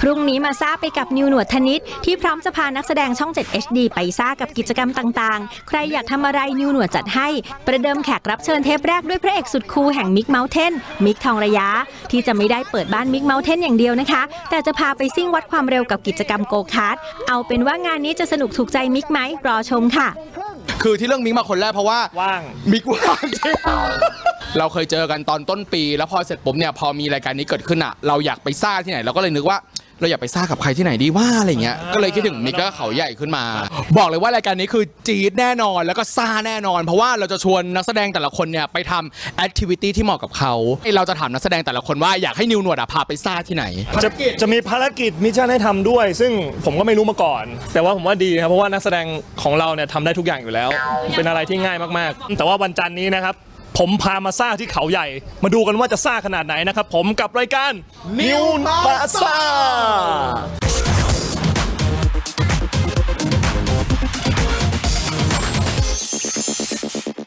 พรุ่งนี้มาซ่าไปกับนิวหนวดธนิตที่พร้อมจะพานักแสดงช่อง 7 HD ไปซ่ากับกิจกรรมต่างๆ ใครอยากทำอะไรนิวหนวดจัดให้ ประเดิมแขกรับเชิญเทปแรกด้วยพระเอกสุดคูลแห่งมิกเม t เทนมิกทองระยะ ที่จะไม่ได้เปิดบ้านมิกเม t เทนอย่างเดียวนะคะ แต่จะพาไปซิ่งวัดความเร็วกับกิจกรรมโกคาร์ทเอาเป็นว่างานนี้จะสนุกถูกใจมิกไหมรอชมค่ะ คือที่เรื่องมิกมาคนแรกเพราะว่าว่างมิกว่างจริงเราเคยเจอกันตอนต้นปี แล้วพอเสร็จปุ๊บเนี่ยพอมีรายการนี้เกิดขึ้นอะ เราอยากไปซ่าที่ไหนเราก็เลยนึกว่า เราอยากไปซ่ากับใครที่ไหนดีว่าอะไรเงี้ยก็เลยคิดถึงมิกแล้วก็เขาใหญ่ขึ้นมา บอกเลยว่ารายการนี้คือจี๊ดแน่นอนแล้วก็ซ่าแน่นอน เพราะว่าเราจะชวนนักแสดงแต่ละคนเนี่ยไปทำแอคทิวิตี้ที่เหมาะกับเขาเราจะถามนักแสดงแต่ละคนว่าอยากให้นิวหนวดอะพาไปซ่าที่ไหน จะจะมีภารกิจมิชชั่นให้ทำด้วย ซึ่งผมก็ไม่รู้มาก่อน แต่ว่าผมว่าดีครับเพราะว่านักแสดงของเราเนี่ยทำได้ทุกอย่างอยู่แล้ว เป็นอะไรที่ง่ายมากๆ แต่ว่าวันจันทร์นี้นะครับ ผมพามาซ่าที่เขาใหญ่ มาดูกันว่าจะซ่าขนาดไหนนะครับ ผมกับรายการนิวมาซ่า